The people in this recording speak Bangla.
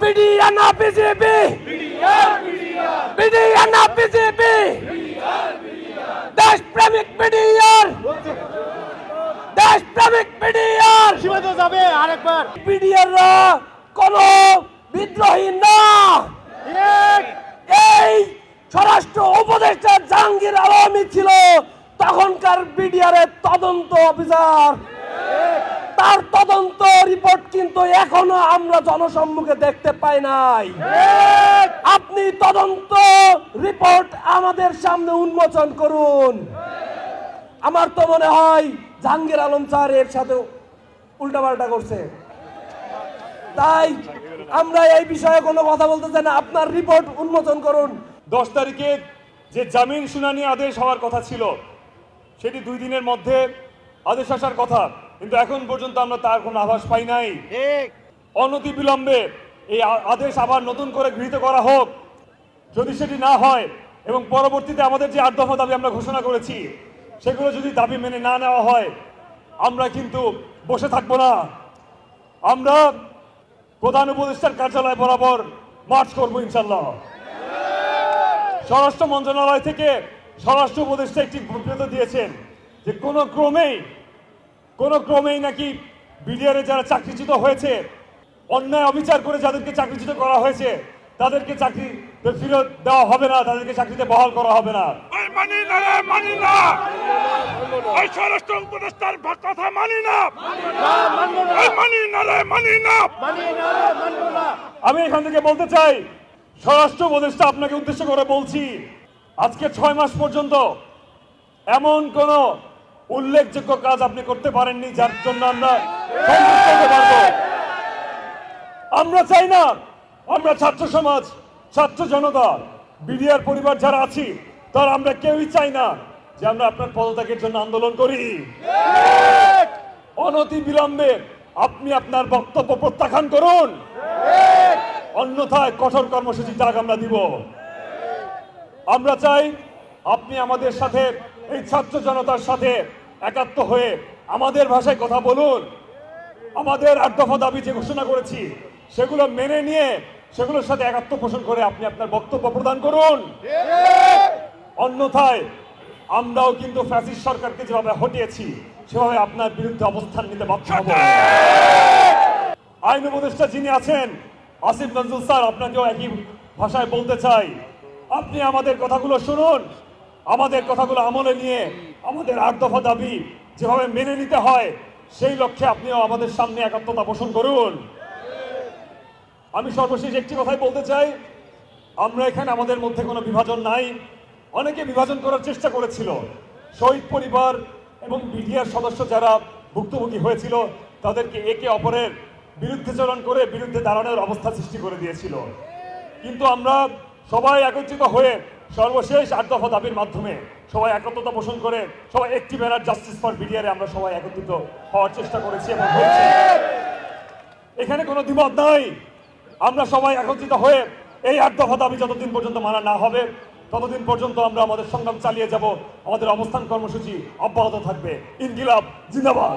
বিডিআর না বিজেপি বিডিআর না বিজেপি দেশ প্রেমিক বিডিআর দেশ প্রেমিক বিডিআর সীমান্ত যাবে আরেকবার বিডিআররা কোন বিদ্রোহী না। এই স্বরাষ্ট্র উপদেষ্টা জাহাঙ্গীর আলমী ছিল তখনকার বিডিআর তদন্ত অফিসার। তার তদন্ত রিপোর্ট কিন্তু এখনও আমরা জনসম্মুখে দেখতে পাই নাই। আপনি তদন্ত রিপোর্ট আমাদের সামনে উন্মোচন করুন। আমার তো মনে হয় জাহাঙ্গীর আলম স্যার এর সাথে উল্টাপাল্টা করছে। তাই আমরা এই বিষয়ে কোনো কথা বলতে চাই না। আপনার রিপোর্ট উন্মোচন করুন। দশ তারিখে যে জামিন শুনানি আদেশ হওয়ার কথা ছিল, সেটি দুই দিনের মধ্যে আদেশ আসার কথা। কিন্তু এখন পর্যন্ত আমরা তার কোনো আভাস পাই নাই। ঠিক। অনতি বিলম্বে এই আদেশ আবার নতুন করে গৃহীত করা হোক। যদি সেটি না হয় এবং পরবর্তীতে আমাদের যে আট দফা দাবি আমরা ঘোষণা করেছি সেগুলো যদি দাবি মেনে না নেওয়া হয় আমরা কিন্তু বসে থাকব না। আমরা প্রধান উপদেষ্টার কার্যালয় বরাবর মার্চ করব ইনশাল্লাহ স্বরাষ্ট্র মন্ত্রণালয় থেকে স্বরাষ্ট্র উপদেষ্টা একটি বিবৃতি দিয়েছেন যে কোনো ক্রমেই কোনো ক্রমেই নাকি বিডিআরে যারা চাকরিচ্যুত হয়েছে অন্যায় অবিচার করে যাদেরকে চাকরিচ্যুত করা হয়েছে তাদেরকে চাকরি ফেরত দেওয়া হবে না তাদেরকে চাকরিতে বহাল করা হবে না। মানি না রে মানি না। এই স্বরাষ্ট্র উপদেষ্টার কথা মানি না। মানি না রে মানি না। আমি এখান থেকে বলতে চাই স্বরাষ্ট্র উপদেষ্টা আপনাকে উদ্দেশ্য করে বলছি আজকে ছয় মাস পর্যন্ত এমন কোন উল্লেখযোগ্য কাজ আপনি করতে পারেননি, যার জন্য আমরা আমরা চাই না, আমরা ছাত্র সমাজ, ছাত্র জনতা, বিডিআর পরিবার যারা আছি, তার আমরা কেউই চাই না যে আমরা আপনার পদত্যাগের জন্য আন্দোলন করি। অনতি বিলম্বে আপনি আপনার বক্তব্য প্রত্যাখ্যান করুন। অন্যথায় কঠোর কর্মসূচি ডাক আমরা দিব। আমরা চাই আপনি আমাদের সাথে, এই ছাত্র জনতার সাথে একাত্ম হয়ে আমাদের ভাষায় কথা বলুন। আমাদের আট দফা দাবি যে ঘোষণা করেছি, সেগুলো মেনে নিয়ে সেগুলোর সাথে একাত্ম পোষণ করে আপনি আপনার বক্তব্য প্রদান করুন। অন্যথায় আমরাও কিন্তু ফ্যাসিস্ট সরকারকে যেভাবে হটিয়েছি, সেভাবে আপনার বিরুদ্ধে অবস্থান নিতে বাধ্য হব। আইন উপদেষ্টা যিনি আছেন, আসিফ নজরুল স্যার, আপনাকেও একই ভাষায় বলতে চাই। আপনি আমাদের কথাগুলো শুনুন। আমাদের কথাগুলো আমলে নিয়ে আমাদের আট দফা দাবি যেভাবে মেনে নিতে হয়, সেই লক্ষ্যে আপনিও আমাদের সামনে একাত্মতা পোষণ করুন। আমি সর্বশেষ একটি কথাই বলতে চাই, আমরা এখানে আমাদের মধ্যে কোনো বিভাজন নাই। অনেকে বিভাজন করার চেষ্টা করেছিল। শহীদ পরিবার এবং বিডিআর সদস্য যারা ভুক্তভোগী হয়েছিল, তাদেরকে একে অপরের বিরুদ্ধেচরণ করে বিরুদ্ধে দাঁড়ানোর অবস্থা সৃষ্টি করে দিয়েছিল। কিন্তু আমরা সবাই একত্রিত হয়ে সর্বশেষ আট দফা দাবির মাধ্যমে সবাই একত্রতা পোষণ করে সবাই একটি ব্যানার জাস্টিস ফর বিডিআরে আমরা সবাই একত্রিত হওয়ার চেষ্টা করেছি এবং এখানে কোনো দ্বিমত নাই। আমরা সবাই একত্রিত হয়ে এই আট দফা দাবি যতদিন পর্যন্ত মানা না হবে, ততদিন পর্যন্ত আমরা আমাদের সংগ্রাম চালিয়ে যাব। আমাদের অবস্থান কর্মসূচি অব্যাহত থাকবে। ইনকিলাব, জিন্দাবাদ।